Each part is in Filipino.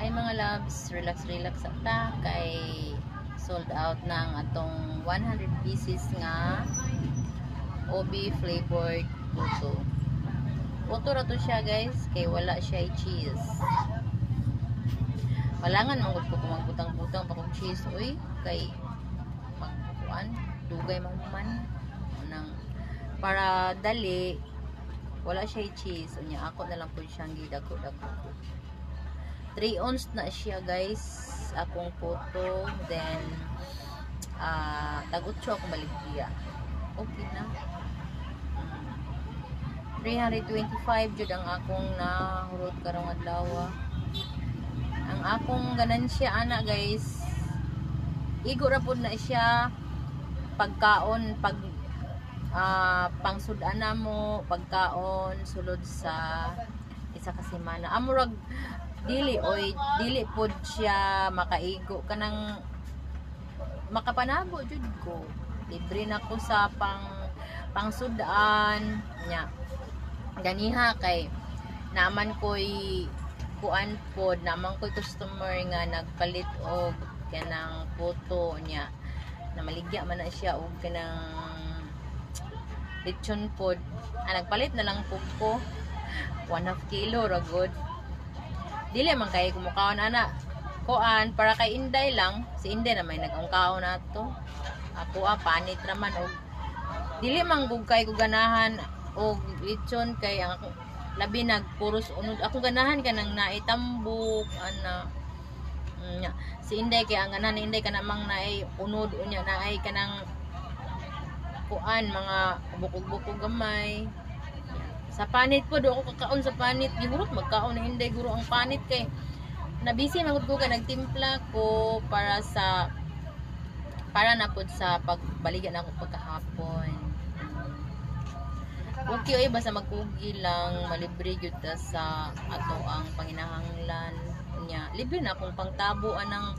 Ay mga loves, relax relax ta kay sold out ng atong 100 pieces nga OB flavored puto. Puto ra to siya guys, kay wala siya cheese. Walangan man gud ko kung magbutang-butang pa kong cheese uy kay magkuan dugay man man nang para dali wala siya cheese unya ako na lang po siyang gidako-dako 3 ounce na siya guys. Akong photo. Then ah tagutso ako baligya. Okay na. Mm. 325 jud ang akong nahurot karong adlaw ang akong ganansya ana guys. Igo ra pud na siya. Pagkaon pag ah pangsudan na mo pagkaon sulod sa isa ka semana. Amurag dili oy dili pod siya makaigo. Kanang makapanago jud ko. Libre na ko sa pang pangsudan nya. Ganiha kay naman ko'y kuan pod naman ko'y customer nga nagpalit og kanang photo niya na maligya man na siya og kanang lechon pod ah, nagpalit na lang pug ko. 1 half kilo ra good dili man kay kumukaon ana. Kuan para kay Inday lang. Si Inday na may nag-ungkaon nato ako ah panit raman og dili man gug kay ko ganahan og lechon kay ang labi nag puros unod ako ganahan ka nang naitambok ana. Mm, si Inday kay ang ganan ni Inday ka namang naay unod unya naay kanang kuan mga bukog-bukog gamay sa panit po do ako kakaon sa panit. Gihurot magkaon ni Inday guro ang panit kay nabisi magud ko ka nagtimpla ko para sa para na sa pagbaligan ako pagkahapon. Okay oy basta magkugi lang. Malibre gyud ta sa ato ang panginahanglan nya libre na akong pangtabo anang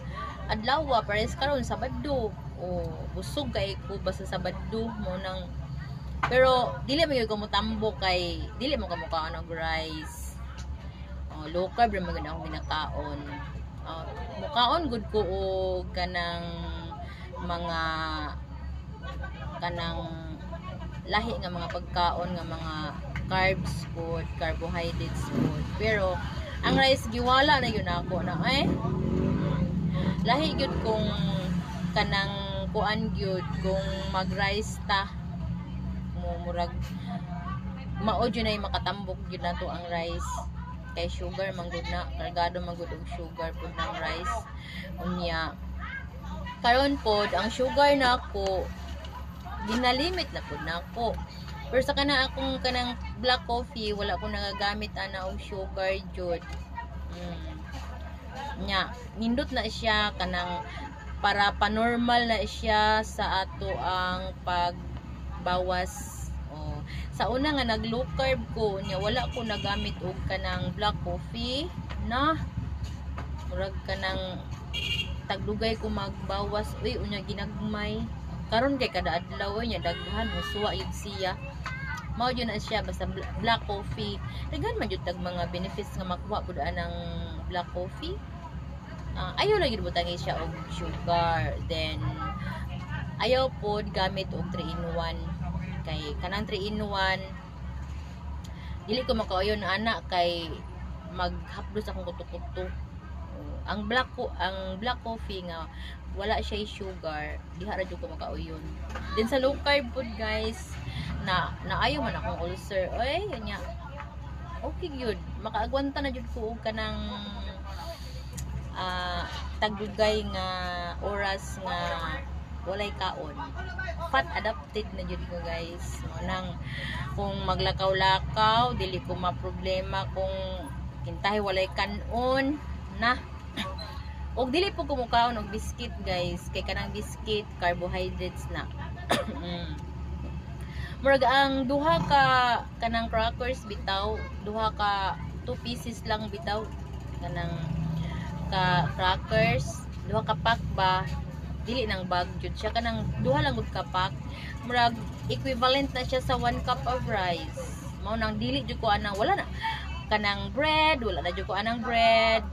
adlaw pares karon sabado. O busog kay ko basta sabado mo nang pero dili man gyud ko motambo kay dili mo kamo kaon og rice? Oh, low carb ra man gyud akong ginakaon. Oh, mukaon gud ko og kanang mga kanang lahi nga mga pagkaon nga mga carbs food, carbohydrates food. Pero ang rice giwala na yun ako na eh. Lahi gyud kung kanang kuan gyud kung mag-rice ta murag mao na yung makatambok gyud nato ang rice kay sugar man gud na kargado man gud og sugar pud ng rice unya karon pod ang sugar na ako ginalimit na po na ako. Pero sa kana akong kanang black coffee, wala ko nagagamit ana og sugar jud. Mm. Nya, nindot na siya kanang para panormal na siya sa ato ang pagbawas. Sa una nga nag low carb ko, nya wala ko nagamit og kanang black coffee na murag kanang tagdugay ko magbawas. Uy unya ginagmay. Karon kay kada adlaw niya daghan musuwa yun siya. Mao yun na siya basta bl- black coffee. Daghan man tag mga benefits nga makuha pud anang black coffee. Ah, ayaw lang yun butangin siya og sugar then ayaw pod gamit og 3 in 1 kay kanang 3 in 1 dili ko makauyon ana kay maghaplos akong kuto-kuto. Ang black ko ang black coffee nga wala siya sugar diha ra ko makauyon then sa low carb food guys na naayo man akong ulcer. Oy nya okay gyud makaagwanta na jud ko og kanang ah tagdugay nga oras nga walay kaon. Fat adapted na jud ko guys. Mo nang kung maglakaw-lakaw dili ko maproblema kung kintahi walay kanon na. Og dili po kumukaon og biscuit guys. Kay kanang biscuit carbohydrates na. Mm. murag ang duha ka kanang crackers bitaw. Duha ka 2 pieces lang bitaw kanang ka crackers. Duha ka pack ba dili nang bag jud siya. Kanang duha lang gud ka pack murag equivalent na siya sa 1 cup of rice. Mao nang dili jud ko anang wala na. Kanang bread wala na jud ko anang bread